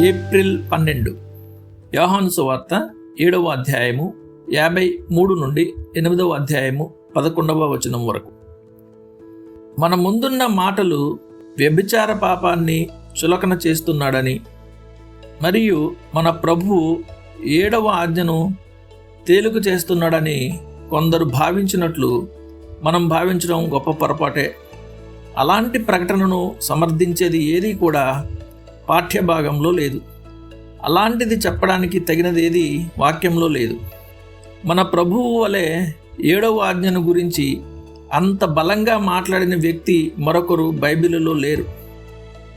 April పన్నెండు. యోహాను సువార్త ఏడవ అధ్యాయము యాభై మూడు నుండి ఎనిమిదవ అధ్యాయము పదకొండవ వచనం వరకు. మన ముందున్న మాటలు వ్యభిచార పాపాన్ని చులకన చేస్తున్నాడని మరియు మన ప్రభువు ఏడవ ఆజ్ఞను తేలిక చేస్తున్నాడని కొందరు భావించినట్లు మనం భావించడం గొప్ప పొరపాటే. అలాంటి ప్రకటనను సమర్థించేది ఏదీ కూడా పాఠ్యభాగంలో లేదు. అలాంటిది చెప్పడానికి తగినదేది వాక్యంలో లేదు. మన ప్రభువు వలె ఏడవ ఆజ్ఞను గురించి అంత బలంగా మాట్లాడిన వ్యక్తి మరొకరు బైబిలులో లేరు.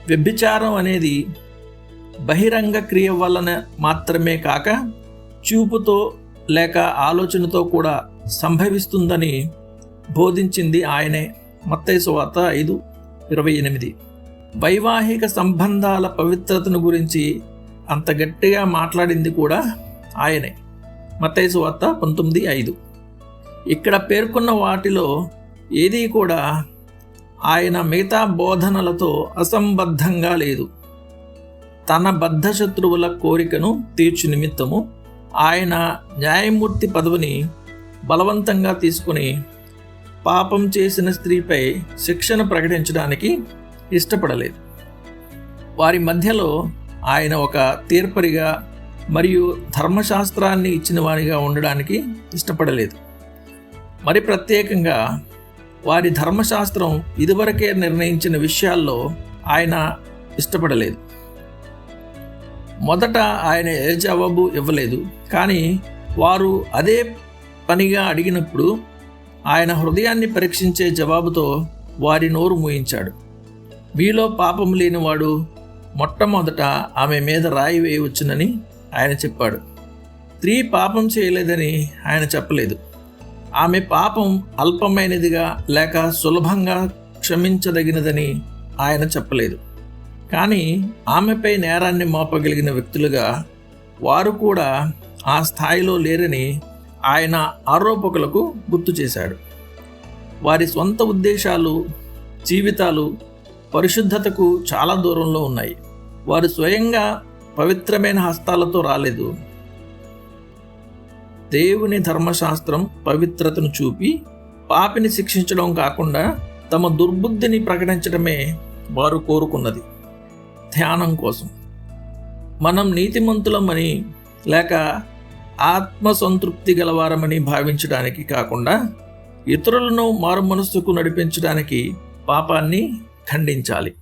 వ్యభిచారం అనేది బహిరంగ క్రియ వలన మాత్రమే కాక చూపుతో లేక ఆలోచనతో కూడా సంభవిస్తుందని బోధించింది ఆయనే. మత్తైసు వార్త ఐదు ఇరవై ఎనిమిది. వైవాహిక సంబంధాల పవిత్రతను గురించి అంత గట్టిగా మాట్లాడింది కూడా ఆయనే. మత్తైసు వార్త పంతొమ్మిది ఐదు. ఇక్కడ పేర్కొన్న వాటిలో ఏదీ కూడా ఆయన మిగతా బోధనలతో అసంబద్ధంగా లేదు. తన బద్ధ శత్రువుల కోరికను తీర్చు నిమిత్తము ఆయన న్యాయమూర్తి పదవిని బలవంతంగా తీసుకుని పాపం చేసిన స్త్రీపై శిక్షను ప్రకటించడానికి ఇష్టపడలేదు. వారి మధ్యలో ఆయన ఒక తీర్పరిగా మరియు ధర్మశాస్త్రాన్ని ఇచ్చిన వారిగా ఉండడానికి ఇష్టపడలేదు. మరి ప్రత్యేకంగా వారి ధర్మశాస్త్రం ఇదివరకే నిర్ణయించిన విషయాల్లో ఆయన ఇష్టపడలేదు. మొదట ఆయన ఏ జవాబు ఇవ్వలేదు. కానీ వారు అదే పనిగా అడిగినప్పుడు ఆయన హృదయాన్ని పరీక్షించే జవాబుతో వారి నోరు మూయించాడు. మీలో పాపం లేనివాడు మొట్టమొదట ఆమె మీద రాయి వేయవచ్చునని ఆయన చెప్పాడు. స్త్రీ పాపం చేయలేదని ఆయన చెప్పలేదు. ఆమె పాపం అల్పమైనదిగా లేక సులభంగా క్షమించదగినదని ఆయన చెప్పలేదు. కానీ ఆమెపై నేరాన్ని మోపగలిగిన వ్యక్తులుగా వారు కూడా ఆ స్థాయిలో లేరని ఆయన ఆరోపకులకు గుర్తు చేశాడు. వారి సొంత ఉద్దేశాలు జీవితాలు పరిశుద్ధతకు చాలా దూరంలో ఉన్నాయి. వారు స్వయంగా పవిత్రమైన హస్తాలతో రాలేదు. దేవుని ధర్మశాస్త్రం పవిత్రతను చూపి పాపిని శిక్షించడం కాకుండా తమ దుర్బుద్ధిని ప్రకటించడమే వారు కోరుకున్నది. ధ్యానం కోసం. మనం నీతిమంతులమని లేక ఆత్మ సంతృప్తి గలవారమని భావించడానికి కాకుండా ఇతరులను మారు మనస్సుకు నడిపించడానికి పాపాన్ని ఖండించాలి.